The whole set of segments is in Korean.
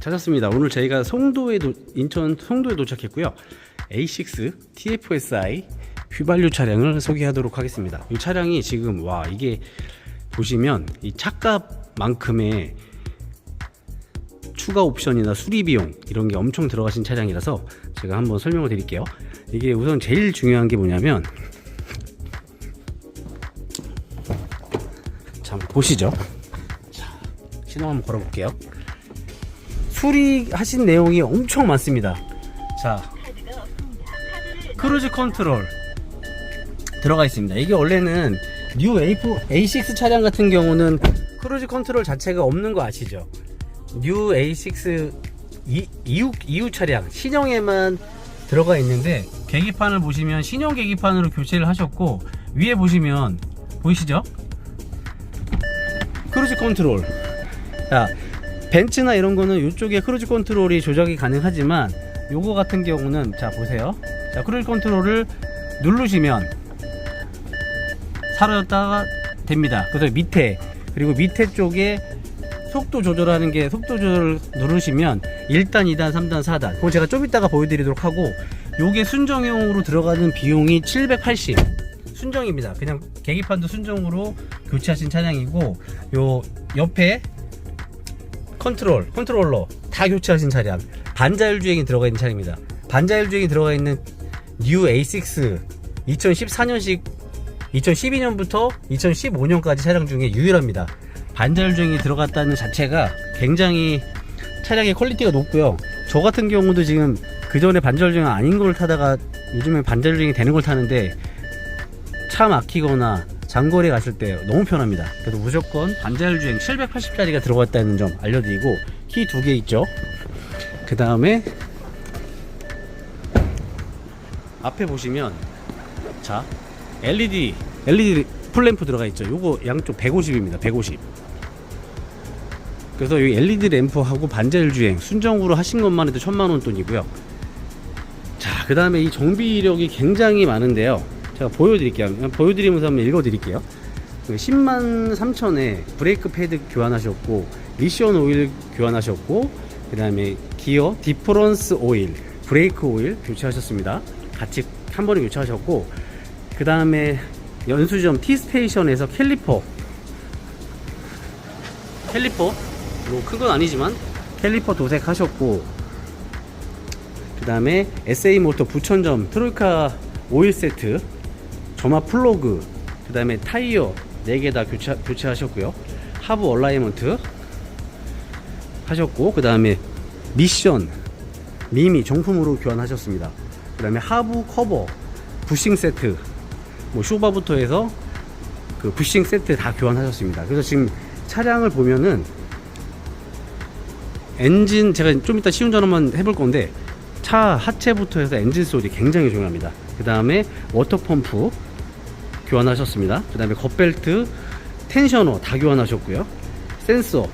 찾았습니다. 오늘 저희가 송도에 도, 인천 송도에 도착했고요. A6 TFSI 휘발유 차량을 소개하도록 하겠습니다. 이 차량이 지금 와 이게 보시면 이 차값만큼의 추가 옵션이나 수리 비용 이런 게 엄청 들어가신 차량이라서 제가 한번 설명을 드릴게요. 이게 우선 제일 중요한 게 뭐냐면 자 한번 보시죠. 자, 신호 한번 걸어볼게요. 수리하신 내용이 엄청 많습니다. 자, 크루즈 컨트롤 들어가 있습니다. 이게 원래는 뉴 A4, A6 차량 같은 경우는 크루즈 컨트롤 자체가 없는 거 아시죠? 뉴 A6 이, 이후, 이후 차량 신형에만 들어가 있는데 계기판을 보시면 신형 계기판으로 교체를 하셨고 위에 보시면 보이시죠? 크루즈 컨트롤 자 벤츠나 이런 거는 이쪽에 크루즈 컨트롤이 조작이 가능하지만 요거 같은 경우는 자 보세요. 자 크루즈 컨트롤을 누르시면 사라졌다가 됩니다. 그래서 밑에 그리고 밑에 쪽에 속도 조절하는 게 속도 조절을 누르시면 1단 2단 3단 4단. 그거 제가 좀 이따가 보여드리도록 하고 요게 순정형으로 들어가는 비용이 780 순정입니다. 그냥 계기판도 순정으로 교체하신 차량이고 요 옆에 컨트롤, 컨트롤러 다 교체하신 차량. 반자율 주행이 들어가 있는 차량입니다. 반자율 주행이 들어가 있는 뉴 A6 2014년식 2012년부터 2015년까지 차량 중에 유일합니다. 반자율 주행이 들어갔다는 자체가 굉장히 차량의 퀄리티가 높고요. 저 같은 경우도 지금 그 전에 반자율 주행 아닌 걸 타다가 요즘에 반자율 주행이 되는 걸 타는데 차 막히거나 장거리 갔을 때 너무 편합니다. 그래서 무조건 반자율 주행 780짜리가 들어갔다는 점 알려드리고 키 두 개 있죠. 그 다음에 앞에 보시면 자 LED LED 풀램프 들어가 있죠. 요거 양쪽 150입니다. 150. 그래서 이 LED 램프하고 반자율 주행 순정으로 하신 것만 해도 천만 원 돈이고요. 자, 그 다음에 이 정비 이력이 굉장히 많은데요. 제가 보여드릴게요. 보여드리면서 한번 읽어드릴게요. 10만 3천에 브레이크 패드 교환하셨고, 미션 오일 교환하셨고, 그 다음에 기어 디퍼런스 오일, 브레이크 오일 교체하셨습니다. 같이 한 번에 교체하셨고, 그 다음에 연수점 T스테이션에서 캘리퍼, 캘리퍼, 뭐 큰 건 아니지만 캘리퍼 도색하셨고, 그 다음에 SA 모터 부천점 트로이카 오일 세트 점화 플러그 그 다음에 타이어 4개 다 교체, 교체하셨고요. 하부 얼라이먼트 하셨고 그 다음에 미션 미미 정품으로 교환하셨습니다. 그 다음에 하부 커버 부싱 세트 뭐 쇼바부터 해서 그 부싱 세트 다 교환하셨습니다. 그래서 지금 차량을 보면은 엔진 제가 좀 이따 시운전 한번 해볼 건데 차 하체부터 해서 엔진 소리 굉장히 중요합니다. 그 다음에 워터펌프 교환하셨습니다. 그 다음에 겉벨트, 텐셔너 다 교환하셨고요. 센서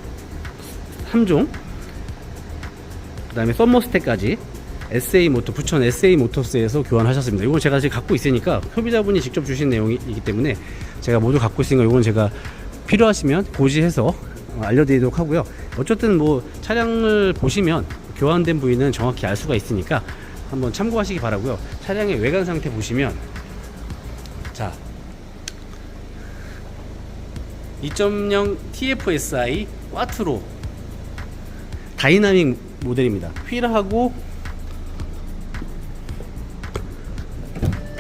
3종 그 다음에 썸머스택까지 SA 모터 부천 SA 모터스에서 교환하셨습니다. 이건 제가 지금 갖고 있으니까 소비자분이 직접 주신 내용이기 때문에 제가 모두 갖고 있으니까 이건 제가 필요하시면 고지해서 어, 알려드리도록 하고요. 어쨌든 뭐 차량을 보시면 교환된 부위는 정확히 알 수가 있으니까 한번 참고하시기 바라고요. 차량의 외관 상태 보시면 자 2.0 TFSI 꽈트로 다이나믹 모델입니다. 휠하고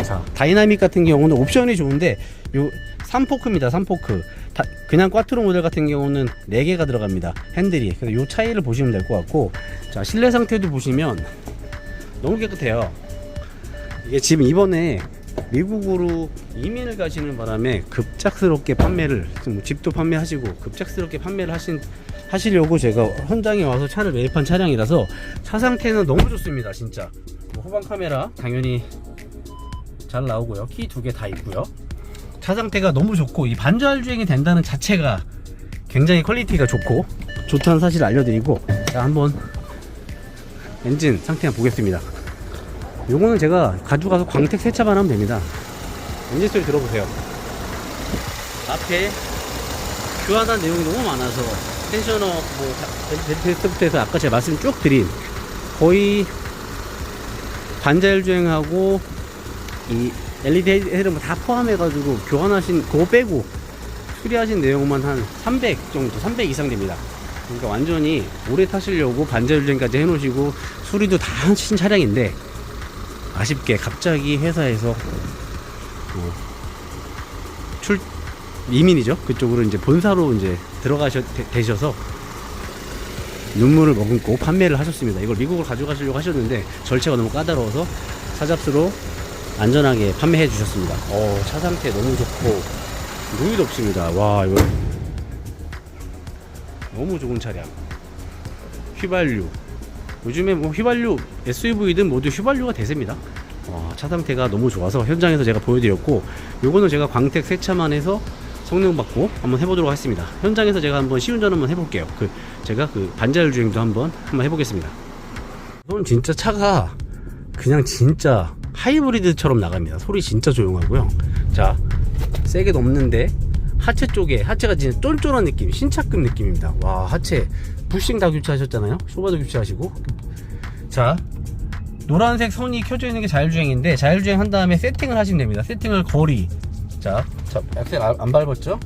자 다이나믹 같은 경우는 옵션이 좋은데 요 3포크입니다 3포크. 다, 그냥 꽈트로 모델 같은 경우는 4개가 들어갑니다 핸들이. 그래서 요 차이를 보시면 될 것 같고 자 실내 상태도 보시면 너무 깨끗해요. 이게 지금 이번에 미국으로 이민을 가시는 바람에 급작스럽게 판매를 집도 판매하시고 급작스럽게 판매를 하신 하시려고 제가 현장에 와서 차를 매입한 차량이라서 차 상태는 너무 좋습니다 진짜. 뭐 후방 카메라 당연히 잘 나오고요. 키 두 개 다 있고요. 차 상태가 너무 좋고 이 반절 주행이 된다는 자체가 굉장히 퀄리티가 좋고 좋다는 사실을 알려드리고 자 한번 엔진 상태 한번 보겠습니다 요거는 제가 가져가서 광택 세차만 하면 됩니다. 엔진 소리 들어보세요. 앞에 교환한 내용이 너무 많아서 텐셔너 뭐 벨트부터 해서 아까 제가 말씀 쭉 드린 거의 반자율 주행하고 이 LED 헤드램프 다 포함해가지고 교환하신 그거 빼고 수리하신 내용만 한 300 정도 300 이상 됩니다. 그러니까 완전히 오래 타시려고 반자율 주행까지 해놓으시고 수리도 다 하신 차량인데 아쉽게 갑자기 회사에서 어, 출 이민이죠 그쪽으로 이제 본사로 이제 들어가셔 되- 되셔서 눈물을 머금고 판매를 하셨습니다. 이걸 미국으로 가져가시려고 하셨는데 절차가 너무 까다로워서 사잡스로 안전하게 판매해 주셨습니다. 어, 차 상태 너무 좋고 누이도 없습니다. 와 이거 너무 좋은 차량. 휘발유. 요즘에 뭐 휘발유 SUV든 모두 휘발유가 대세입니다. 와, 차 상태가 너무 좋아서 현장에서 제가 보여드렸고 요거는 제가 광택 세차만 해서 성능 받고 한번 해보도록 하겠습니다. 현장에서 제가 한번 시운전 한번 해볼게요. 그 제가 그 반자율 주행도 한번 한번 해보겠습니다. 이건 진짜 차가 그냥 진짜 하이브리드처럼 나갑니다. 소리 진짜 조용하고요. 자, 세게 넘는데 하체 쪽에 하체가 진짜 쫀쫀한 느낌, 신차급 느낌입니다. 와, 하체 부싱 다 교체하셨잖아요. 쇼바도 교체하시고. 자, 노란색 선이 켜져 있는 게 자율주행인데 자율주행 한 다음에 세팅을 하시면 됩니다. 세팅을 거리. 자, 자 액셀 안, 안 밟았죠?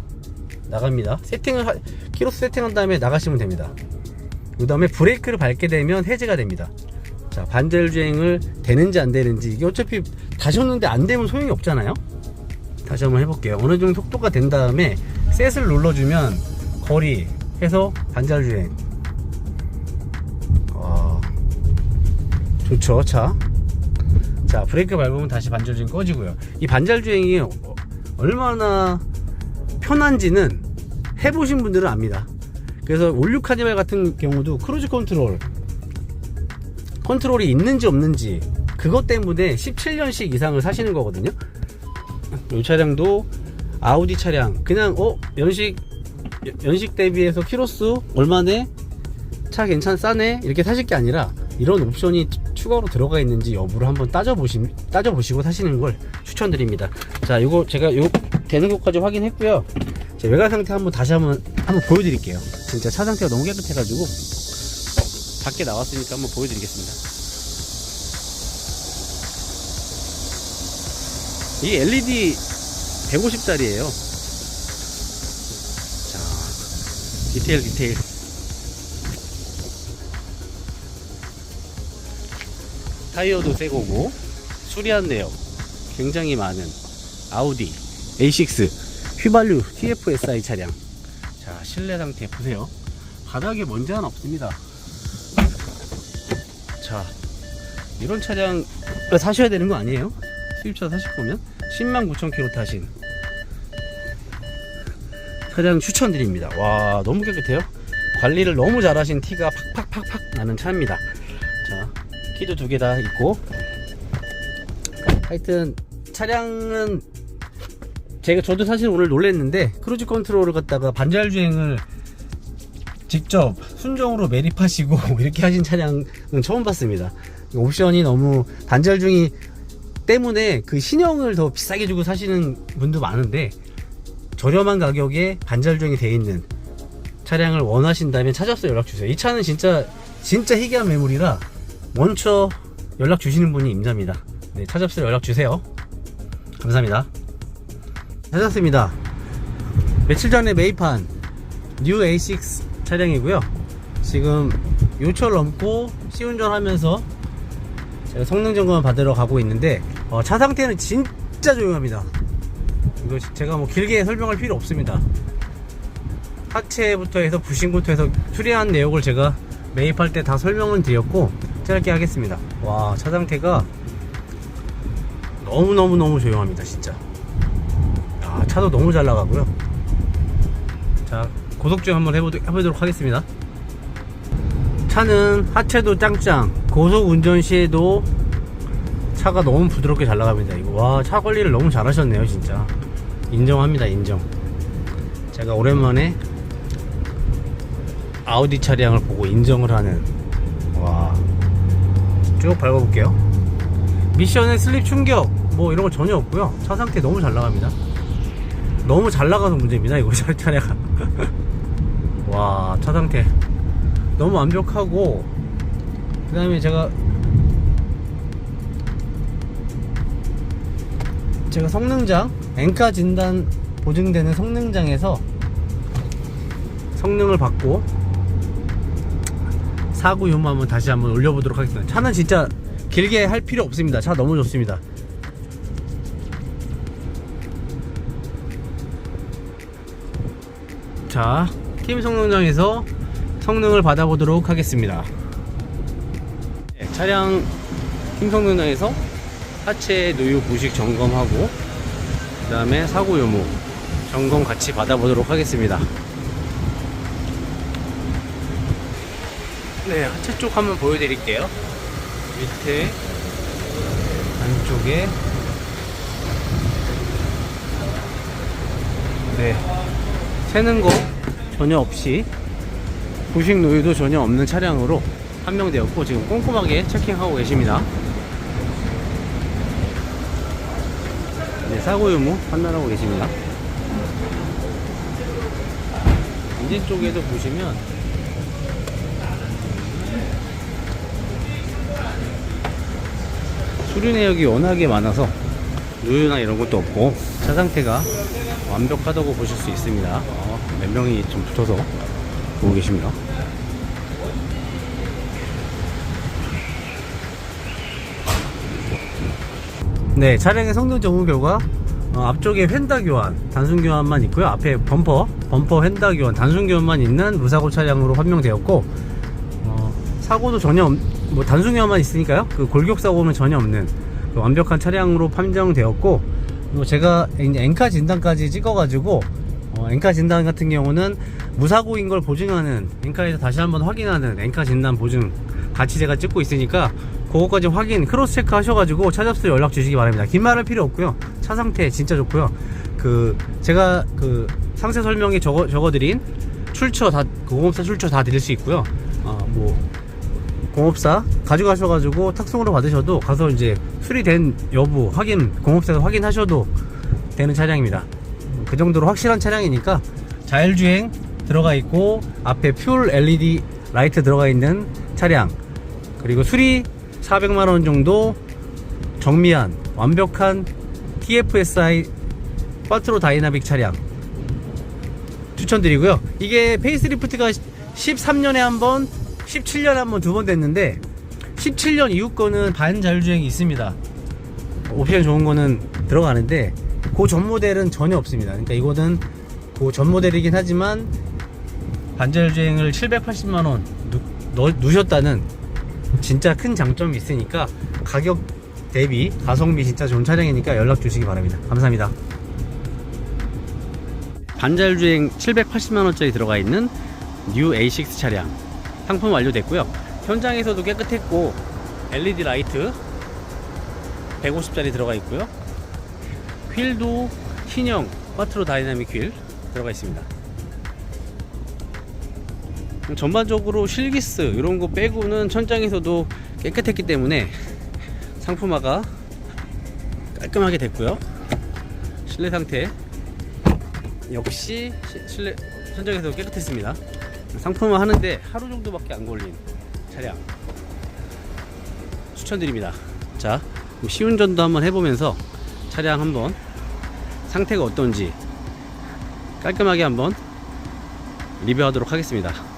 나갑니다. 세팅을 하, 키로수 세팅한 다음에 나가시면 됩니다. 그 다음에 브레이크를 밟게 되면 해제가 됩니다. 자, 반자율 주행을 되는지 안 되는지 이게 어차피 다셨는데 안 되면 소용이 없잖아요. 다시 한번 해볼게요. 어느 정도 속도가 된 다음에 셋을 눌러주면 거리 해서 반자율 주행. 좋죠, 차. 자, 브레이크 밟으면 다시 반자율 주행 꺼지고요. 이 반자율 주행이 어- 얼마나 편한지는 해보신 분들은 압니다. 그래서 올류 카니발 같은 경우도 크루즈 컨트롤 컨트롤이 있는지 없는지 그것 때문에 17년씩 이상을 사시는 거거든요. 이 차량도 아우디 차량 그냥 어 연식 연식 대비해서 키로수 얼마네 차 괜찮 싸네 이렇게 사실 게 아니라 이런 옵션이 추가로 들어가 있는지 여부를 한번 따져보시 따져보시고 사시는 걸 추천드립니다. 자, 이거 제가 요 되는 것까지 확인했고요. 제 외관 상태 한번 다시 한번 한번 보여드릴게요. 진짜 차 상태가 너무 깨끗해가지고 밖에 나왔으니까 한번 보여드리겠습니다. 이 LED 150짜리예요. 자, 디테일 디테일. 타이어도 새 거고 수리한 내역 굉장히 많은 아우디 A6 휘발유 TFSI 차량. 자, 실내 상태 보세요. 바닥에 먼지 하나 없습니다. 자, 이런 차량 사셔야 되는 거 아니에요? 수입차 사실 거면 10만 9천 킬로 타신 차량 추천드립니다. 와, 너무 깨끗해요. 관리를 너무 잘하신 티가 팍팍팍팍 나는 차입니다. 자, 키도 두 개 다 있고 하여튼 차량은 제가 저도 사실 오늘 놀랬는데 크루즈 컨트롤을 갖다가 반자율 주행을 직접 순정으로 매립하시고 이렇게 하신 차량은 처음 봤습니다. 옵션이 너무 반자율 주행이 때문에 그 신형을 더 비싸게 주고 사시는 분도 많은데 저렴한 가격에 반자율 주행이 되어 있는 차량을 원하신다면 찾아서 연락 주세요. 이 차는 진짜 진짜 희귀한 매물이라 먼저 연락 주시는 분이 임자입니다. 네, 찾아서 연락 주세요. 감사합니다. 찾았습니다. 며칠 전에 매입한 뉴 A6 차량이고요. 지금 요철 넘고 시운전 하면서 제가 성능 점검을 받으러 가고 있는데 어, 차 상태는 진짜 조용합니다. 이거 제가 뭐 길게 설명할 필요 없습니다. 하체부터 해서 부싱부터 해서 수리한 내역을 제가 매입할 때 다 설명을 드렸고 짧게 하겠습니다. 와, 차 상태가 너무너무너무 조용합니다, 진짜. 야, 차도 너무 잘 나가고요. 자, 고속주행 한번 해보도록, 해보도록 하겠습니다. 차는 하체도 짱짱, 고속 운전 시에도 차가 너무 부드럽게 잘 나갑니다. 이거 와, 차 관리를 너무 잘 하셨네요, 진짜. 인정합니다, 인정. 제가 오랜만에 아우디 차량을 보고 인정을 하는 와, 쭉 밟아볼게요. 미션의 슬립 충격 뭐 이런 거 전혀 없고요. 차 상태 너무 잘 나갑니다. 너무 잘 나가서 문제입니다. 이거 차- 차량가 와 차 상태 너무 완벽하고 그 다음에 제가 제가 성능장 엔카 진단 보증되는 성능장에서 성능을 받고 사고 유무 한번 다시 한번 올려보도록 하겠습니다 차는 진짜 길게 할 필요 없습니다 차 너무 좋습니다 자, 팀 성능장에서 성능을 받아보도록 하겠습니다. 네, 차량 팀 성능장에서 하체 누유 부식 점검하고 그 다음에 사고 유무 점검 같이 받아보도록 하겠습니다. 네, 하체 쪽 한번 보여드릴게요. 밑에 안쪽에 네 새는 거 전혀 없이 부식 노유도 전혀 없는 차량으로 판명되었고 지금 꼼꼼하게 체킹하고 계십니다. 네, 사고 유무 판단하고 계십니다. 엔진 쪽에도 보시면 수류 내역이 워낙에 많아서 누유나 이런 것도 없고 차 상태가 완벽하다고 보실 수 있습니다. 어, 몇 명이 좀 붙어서 보고 계십니다. 네, 차량의 성능 점검 결과 어, 앞쪽에 휀다 교환, 단순 교환만 있고요. 앞에 범퍼, 범퍼 휀다 교환, 단순 교환만 있는 무사고 차량으로 판명되었고 어, 사고도 전혀 없, 뭐 단순 교환만 있으니까요. 그 골격 사고는 전혀 없는 그 완벽한 차량으로 판정되었고 그리고 제가 이제 엔카 진단까지 찍어가지고 어, 엔카 진단 같은 경우는 무사고인 걸 보증하는 엔카에서 다시 한번 확인하는 엔카 진단 보증 같이 제가 찍고 있으니까 그거까지 확인 크로스 체크 하셔가지고 차 접수 연락 주시기 바랍니다. 긴 말할 필요 없고요. 차 상태 진짜 좋고요. 그 제가 그 상세 설명에 적어 적어드린 출처 다그 공업사 출처 다 드릴 수 있고요. 어뭐 공업사 가져가셔가지고 탁송으로 받으셔도 가서 이제 수리된 여부 확인 공업사에서 확인하셔도 되는 차량입니다. 그 정도로 확실한 차량이니까 자율주행 들어가 있고 앞에 퓨얼 LED 라이트 들어가 있는 차량 그리고 수리 400만 원 정도 정미한 완벽한 TFSI 파트로 다이나믹 차량 추천드리고요. 이게 페이스리프트가 13년에 한 번, 17년에 한번 두 번 됐는데 17년 이후 거는 반자율주행이 있습니다. 옵션 좋은 거는 들어가는데 그 전 모델은 전혀 없습니다. 그러니까 이거는 그 전 모델이긴 하지만 반자율주행을 780만 원 넣, 넣으셨다는 진짜 큰 장점이 있으니까 가격 대비 가성비 진짜 좋은 차량이니까 연락 주시기 바랍니다. 감사합니다. 반자율주행 780만원짜리 들어가 있는 뉴 A6 차량 상품 완료됐고요. 현장에서도 깨끗했고 LED 라이트 150짜리 들어가 있고요. 휠도 흰형 파트로 다이나믹 휠 들어가 있습니다. 전반적으로 실기스 이런 거 빼고는 천장에서도 깨끗했기 때문에 상품화가 깔끔하게 됐고요. 실내 상태 역시 시- 실내 천장에서 깨끗했습니다. 상품화 하는데 하루 정도밖에 안 걸린 차량 추천드립니다. 자, 시운전도 한번 해보면서 차량 한번 상태가 어떤지 깔끔하게 한번 리뷰하도록 하겠습니다.